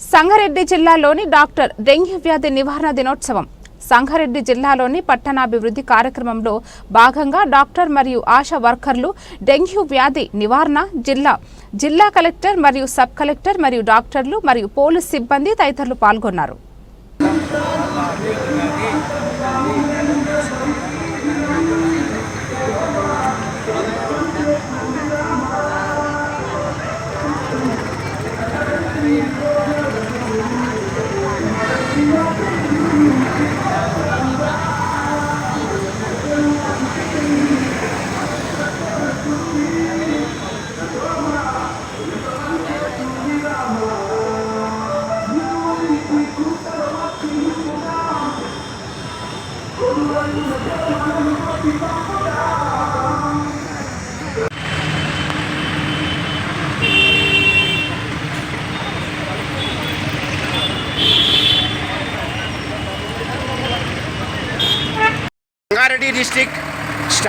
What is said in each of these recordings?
సంగారెడ్డి జిల్లాలోని doctor dengue వ్యాధి నివారణ దినోత్సవం. సంగారెడ్డి జిల్లాలోని పట్టణాభివృద్ధి కార్యక్రమంలో భాగంగా డాక్టర్ మరియు ఆశా వర్కర్లు డెంగ్యూ వ్యాధి నివారణ జిల్లా జిల్లా కలెక్టర్ మరియు సబ్ కలెక్టర్ మరియు డాక్టర్లు మరియు పోలీస్ సిబ్బంది తదితరులు పాల్గొన్నారు.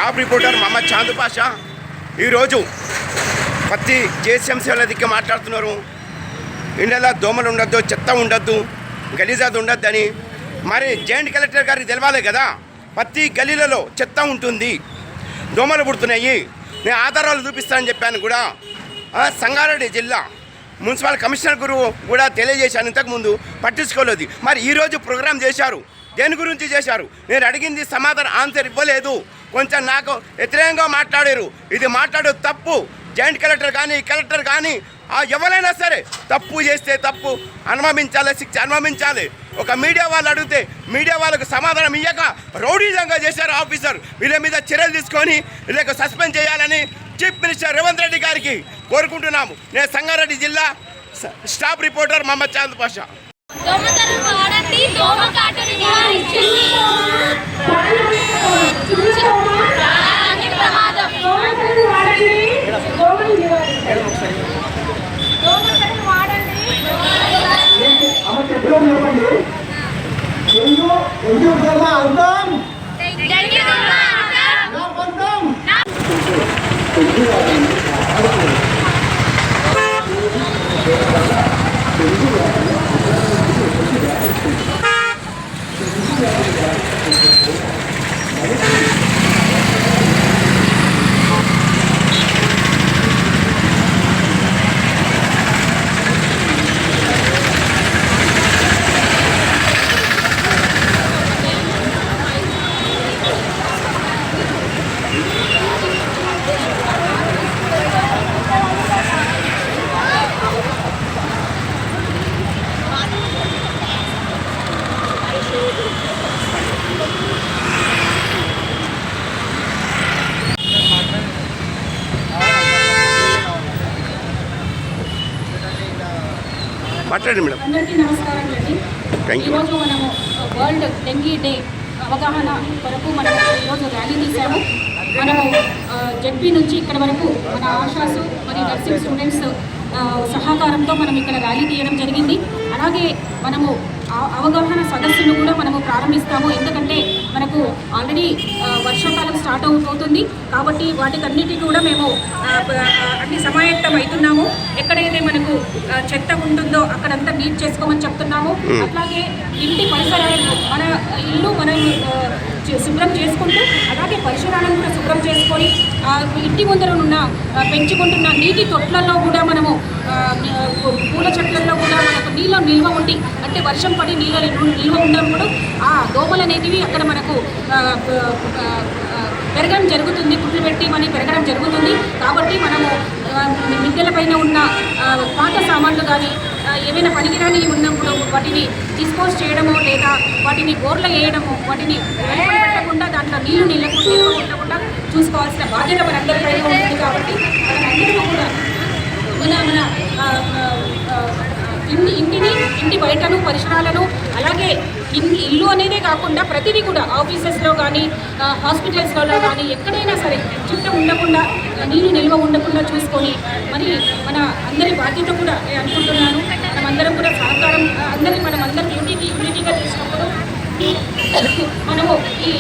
Top reporter Mohammed Chandu Pasha. ఈరోజు పత్తి జేసీఎంసీల దిక్కు మాట్లాడుతున్నారు. ఇండియాలో దోమలు ఉండొద్దు చెత్త ఉండొద్దు గలీజాది ఉండొద్దని మరి జాయింట్ కలెక్టర్ గారికి తెలవాలి కదా? ప్రతి గలీలలో చెత్త ఉంటుంది దోమలు పుడుతున్నాయి. నేను ఆధారాలు చూపిస్తానని చెప్పాను కూడా. సంగారెడ్డి జిల్లా మున్సిపల్ కమిషనర్ గురువు కూడా తెలియజేశాను ఇంతకుముందు పట్టించుకోలేదు. మరి ఈరోజు ప్రోగ్రామ్ చేశారు. దేని గురించి చేశారు? నేను అడిగింది సమాధానం ఆన్సర్ ఇవ్వలేదు. కొంచెం నాకు వ్యతిరేకంగా మాట్లాడారు. ఇది మాట్లాడు తప్పు. జాయింట్ కలెక్టర్ కానీ కలెక్టర్ కానీ ఆ ఎవరైనా సరే తప్పు చేస్తే తప్పు. అనుభవించాలి శిక్ష అనుభవించాలి ఒక మీడియా వాళ్ళు అడిగితే మీడియా వాళ్ళకు సమాధానం ఇయ్యక రౌడీజంగా చేశారు ఆఫీసర్. వీళ్ళ మీద చర్యలు తీసుకొని వీళ్ళకు సస్పెండ్ చేయాలని చీఫ్ మినిస్టర్ రేవంత్ రెడ్డి గారికి కోరుకుంటున్నాము. నేను సంగారెడ్డి జిల్లా స్టాఫ్ రిపోర్టర్ మహమ్మద్ చాంద్ పాషా. మాట్లాడండి మేడం. అందరికీ నమస్కారం అండి. Thank you. ఈరోజు మనము వరల్డ్ డెంగీ డే అవగాహన కొరకు మనం ఈరోజు ర్యాలీ తీసాము మనము జెడ్పీ నుంచి ఇక్కడ వరకు మన ఆశాసు మరియు నర్సింగ్ స్టూడెంట్స్ సహకారంతో మనం ఇక్కడ ర్యాలీ తీయడం జరిగింది. అలాగే మనము అవగాహన సదస్సును కూడా మనము ప్రారంభిస్తాము. ఎందుకంటే ఆల్రెడీ వర్షాకాలం స్టార్ట్ అవుతుంది. కాబట్టి వాటికన్నిటికీ కూడా మేము అన్ని సమాయత్తం అవుతున్నాము ఎక్కడైతే మనకు చెత్త ఉంటుందో అక్కడంతా నీట్ చేసుకోమని చెప్తున్నాము. అట్లాగే ఇంటి పరిసరాలను మన ఇల్లు మనం శుభ్రం చేసుకుంటూ అలాగే శుభ్రం చేసుకొని ఇంటి ముందర ఉన్న పెంచుకుంటున్న నీటి తొట్లలో కూడా మనము పూల చెట్లలో కూడా మనకు నీళ్ళ నిల్వ ఉండి అంటే వర్షం పడి నీళ్ళ నిల్వ- నిల్వ ఉన్నప్పుడు ఆ దోమలు అనేటివి అక్కడ మనకు పెరగడం జరుగుతుంది. గుడ్లు పెట్టి మని పెరగడం జరుగుతుంది. కాబట్టి మనము మిద్దెల పైన ఉన్న పాత సామాన్లు కానీ ఏమైనా పనికిరాని ఉన్నప్పుడు వాటిని డిస్పోజ్ చేయడము లేదా వాటిని గోర్ల వేయడము వాటిని పెట్టకుండా దాంట్లో నీళ్ళు నిల్లకు ఉండకుండా చూసుకోవాల్సిన బాధ్యత మనందరిపైన ఉంటుంది కాబట్టి మనందరూ కూడా మన మన ఇంటి ఇంటిని ఇంటి బయటను పరిసరాలను అలాగే ఇన్- ఇల్లు అనేదే కాకుండా ప్రతిదీ కూడా ఆఫీసెస్లో కానీ హాస్పిటల్స్లో కానీ ఎక్కడైనా సరే చుట్ట ఉండకుండా నీరు నిల్వ ఉండకుండా చూసుకొని మరి మన అందరి బాధ్యత కూడా నేను అనుకుంటున్నాను. మనమందరం కూడా సహకారం అందరి మనం అందరం యూనిటీ యూనిటీగా చేసినప్పుడు మనము ఈ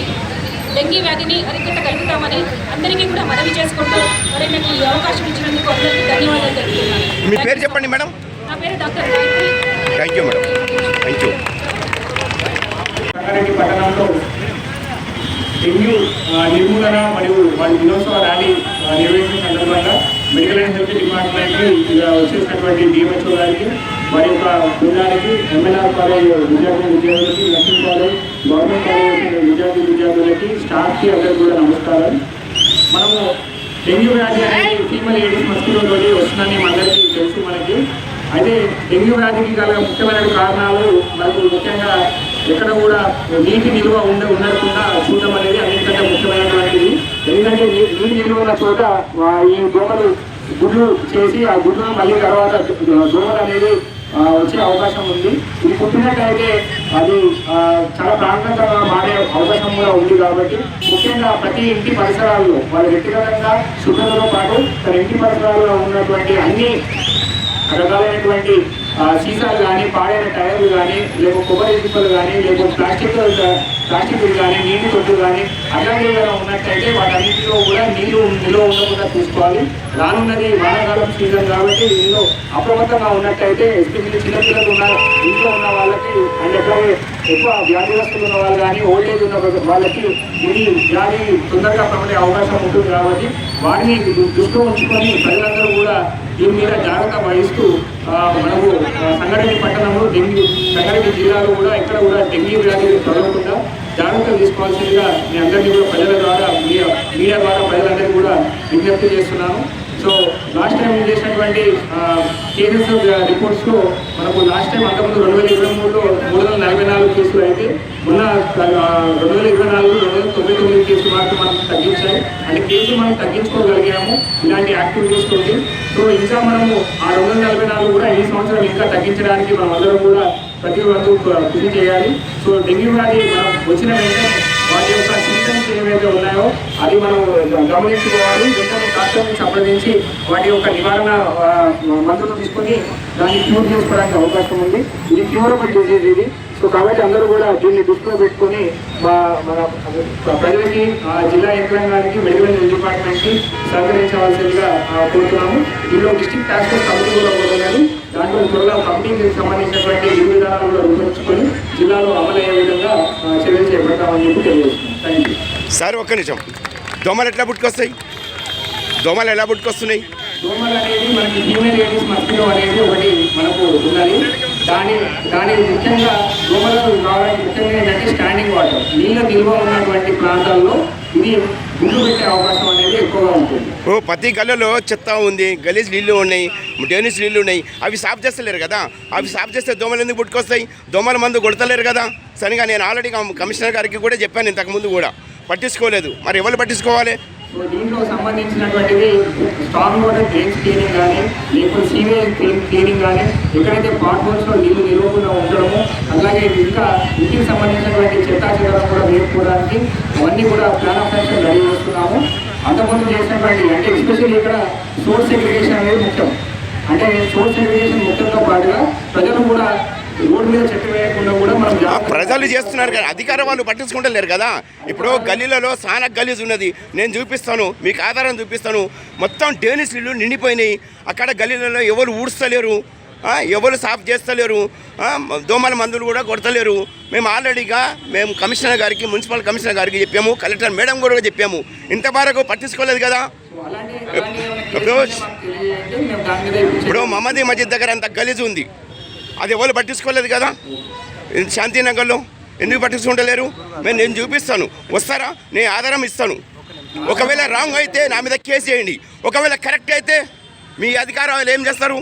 డెంగీ వ్యాధిని అరికట్టగలుగుతామని అందరికీ కూడా మనవి చేసుకుంటూ మరి నాకు ఈ అవకాశం ఇచ్చినందుకు అందరికీ ధన్యవాదాలు తెలుపుతున్నాను. మీ పేరు చెప్పండి మేడం? నా పేరు doctor thank you madam thank you పట్టణంలో డెంగ్యూ నిర్మూలన మరియు వారి దినోత్సవ ర్యాలీ నిర్వహించిన సందర్భంగా మెడికల్ అండ్ హెల్త్ డిపార్ట్మెంట్కి వచ్చేసినటువంటి డిఎంహెచ్ఓ గారికి వారి యొక్క బృందానికి ఎంఎన్ఆర్ కాలేజ్ విద్యార్థి విద్యార్థులకి నర్సింగ్ కాలేజ్ గవర్నమెంట్ కాలేజీ విద్యార్థి విద్యార్థులకి స్టాఫ్కి అందరికి కూడా నమస్కారం మనము డెంగ్యూ వ్యాధి అనేది ఫీమేల్ ఏడిస్ మస్కిటో తోటి వస్తుందని మనందరికీ తెలుసు మనకి. అయితే డెంగ్యూ వ్యాధికి గల ముఖ్యమైన కారణాలు మనకు ముఖ్యంగా ఎక్కడ కూడా నీటి నిల్వ ఉండ ఉండకుండా చూడడం అనేది అన్నింటికంటే ముఖ్యమైనటువంటిది. ఎందుకంటే నీటి నిల్వ ఉన్న చోట ఈ దోమలు గుడ్లు చేసి ఆ గుడ్లను మళ్ళీ తర్వాత దోమలు అనేది వచ్చే అవకాశం ఉంది. ఇది పుట్టినట్టయితే అది చాలా ప్రాణాంతకంగా మారే అవకాశం కూడా ఉంది కాబట్టి ముఖ్యంగా ప్రతి ఇంటి పరిసరాల్లో వాళ్ళ వ్యక్తిగతంగా శుభ్రతతో పాటు తన ఇంటి పరిసరాల్లో ఉన్నటువంటి అన్ని రకాలైనటువంటి సీసాలు కానీ పాడైన టైర్లు కానీ లేకపోతే కొబ్బరి చిప్పలు కానీ లేకపోతే ప్లాస్టిక్ ప్లాస్టిక్లు కానీ నీటి తొట్టు కానీ అట్లాంటివి ఏమైనా ఉన్నట్టయితే వాటన్నింటిలో కూడా నీళ్ళు నిల్వ ఉండకుండా చూసుకోవాలి. రానున్నది వానాకాలం సీజన్ కాబట్టి ఇందులో అప్రమత్తంగా ఉన్నట్టయితే ఎస్పెషల్లీ చిన్నపిల్లలు ఉన్న ఇంట్లో ఉన్న వాళ్ళకి అండ్ అట్లాగే ఎక్కువ వ్యాధిగ్రస్తులు ఉన్న వాళ్ళు కానీ ఓల్డేజ్ ఉన్న వాళ్ళకి ఇది వ్యాధి తొందరగా పడే అవకాశం ఉంటుంది కాబట్టి వాటిని దృష్టిలో ఉంచుకొని ప్రజలందరూ కూడా దీని మీద జాగ్రత్త వహిస్తూ మనకు సంగారెడ్డి పట్టణంలో డెంగ్యూ సంగారెడ్డి జిల్లాలో కూడా ఎక్కడ కూడా డెంగ్యూ వ్యాధి తొలగకుండా జాగ్రత్తలు తీసుకోవాల్సిందిగా మీ అందరినీ కూడా ప్రజల ద్వారా మీడియా మీడియా ద్వారా ప్రజలందరికీ కూడా విజ్ఞప్తి చేస్తున్నాను. సో లాస్ట్ టైం చేసినటువంటి కేసెస్ రిపోర్ట్స్లో మనకు లాస్ట్ టైం అంతకుముందు రెండు వేల ఇరవై మూడులో మూడు వందల నలభై నాలుగు కేసులు అయితే మొన్న రెండు వేల ఇరవై నాలుగు తొమ్మిది కేసులు మనం తగ్గించాయి అంటే కేసులు మనం తగ్గించుకోగలిగాము ఇలాంటి యాక్టివిటీస్ తోటి సో ఇంకా మనము ఆ రెండు వందల నలభై నాలుగు కూడా ఈ సంవత్సరం ఇంకా తగ్గించడానికి మనం అందరం కూడా ప్రతి ఒక్కరు కృషి చేయాలి. సో డెంగ్యూ వ్యాధి మనం వచ్చిన వెంటనే వాటి యొక్క సిమ్టమ్స్ ఏవైతే ఉన్నాయో అది మనం గమనించుకోవాలి. వెంటనే డాక్టర్ని సంప్రదించి వాటి యొక్క నివారణ మందులు తీసుకొని దాన్ని క్యూర్ చేసుకోవడానికి అవకాశం ఉంది. ఇది క్యూరబుల్ డిజీజ్ ఇది. సో కాబట్టి అందరూ కూడా దీన్ని దృష్టిలో పెట్టుకొని మా మన ప్రజలకి ఆ, జిల్లా యంత్రాంగానికి మెడికల్ హెల్త్ డిపార్ట్మెంట్కి సహకరించవలసిందిగా కోరుతున్నాము. దీనిలో డిస్ట్రిక్ట్ టాస్క్ ఫోర్స్ కమిటీ కూడా ఉన్నది దాంట్లో త్వరగా కమిటీకి సంబంధించినటువంటి విధి విధానాలు కూడా రూపొందించుకొని జిల్లాలో అమలయ్యే విధంగా చర్యలు చేపడతామని చెప్పి తెలియజేస్తున్నాం. థ్యాంక్ యూ సార్ ఒక్క నిమిషం. దోమలు ఎట్లా పుట్టుకొస్తాయి? దోమలు ఎలా పుట్టుకొస్తున్నాయి? దోమలు అనేది మనకి ఫీమేల్ లేడీస్ మస్కిటో అనేది ఒకటి మనకు ఉన్నది దాని దాని ముఖ్యంగా దోమలు కావడానికి ముఖ్యంగా ఏంటంటే స్టాండింగ్ వాటర్ నీళ్ళ నిల్వ ఉన్నటువంటి ప్రాంతాల్లో ఇది గుండు పెట్టే అవకాశం అనేది ఎక్కువగా ఉంటుంది. ఓ ప్రతి గల్లలో చెత్త ఉంది గలీజ్ నీళ్ళు ఉన్నాయి డేనిస్ నీళ్ళు ఉన్నాయి. అవి సాఫ్ చేస్తలేరు కదా? అవి సాఫ్ చేస్తే దోమలు ఎందుకు పుట్టుకొస్తాయి? దోమల మందు కొడతలేరు కదా? సరిగా నేను ఆల్రెడీ కమిషనర్ గారికి కూడా చెప్పాను ఇంతకుముందు కూడా. పట్టించుకోలేదు. మరి ఎవరు పట్టించుకోవాలి? సో దీంట్లో సంబంధించినటువంటిది స్టాంగ్ వాటర్ డ్రైన్స్ క్లీనింగ్ కానీ లేకపోతే సీవేజ్ క్లీనింగ్ కానీ ఎక్కడైతే పాట్ హోల్స్లో నీళ్ళు నిలవకుండా ఉండడము అలాగే ఇంకా ఇంటికి సంబంధించినటువంటి చెత్తా చెదరం కూడా వేసుకోవడానికి అవన్నీ కూడా ప్లాన్ ఆఫ్ యాక్షన్ రెడీ చేస్తున్నాము. అంతకుముందు చేసినటువంటి అంటే ఎస్పెషల్లీ ఇక్కడ సోర్స్ సెగ్రిగేషన్ అనేది ముఖ్యం. అంటే సోర్స్ సెగ్రిగేషన్ ముఖ్యంతో పాటుగా ప్రజలు కూడా ప్రజలు చేస్తున్నారు కదా అధికార వాళ్ళు పట్టించుకుంటలేరు కదా. ఇప్పుడు గల్లీలలో చాలా గలీజ్ ఉన్నది. నేను చూపిస్తాను మీకు ఆధారం చూపిస్తాను. మొత్తం డేనిస్ నీళ్ళు నిండిపోయినాయి. అక్కడ గల్లీలలో ఎవరు ఊడ్స్తలేరు ఎవరు సాఫ్ చేస్తలేరు దోమల మందులు కూడా కొడతలేరు. మేము ఆల్రెడీగా మేము కమిషనర్ గారికి మున్సిపల్ కమిషనర్ గారికి చెప్పాము కలెక్టర్ మేడం కూడా చెప్పాము. ఇంతవరకు పట్టించుకోలేదు కదా. ఇప్పుడు కేసులు మాకు తెలియజేయండి. మేము దాని మీద ఇప్పుడు మహమ్మదీ మస్జిద్ దగ్గర అంత గలీజ్ ఉంది. అది ఎవరు పట్టించుకోలేదు కదా? శాంతినగర్లో ఎందుకు పట్టించుకుంటలేరు? మేము నేను చూపిస్తాను. వస్తారా? నేను ఆధారం ఇస్తాను. ఒకవేళ రాంగ్ అయితే నా మీద కేసు చేయండి ఒకవేళ కరెక్ట్ అయితే మీ అధికారాలు ఏం చేస్తారు?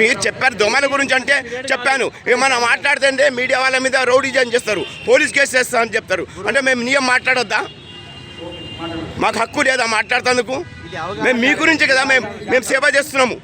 మీరు చెప్పారు దొమల గురించి అంటే చెప్పాను. మనం మాట్లాడితే మీడియా వాళ్ళ మీద రౌడీజన్ చేస్తారు. పోలీస్ కేసు చేస్తా అని చెప్తారు. అంటే మేము నియం మాట్లాడొద్దా? మాకు హక్కు లేదా మాట్లాడుతందుకు? మేము మీ గురించి కదా మేము మేము సేవ చేస్తున్నాము.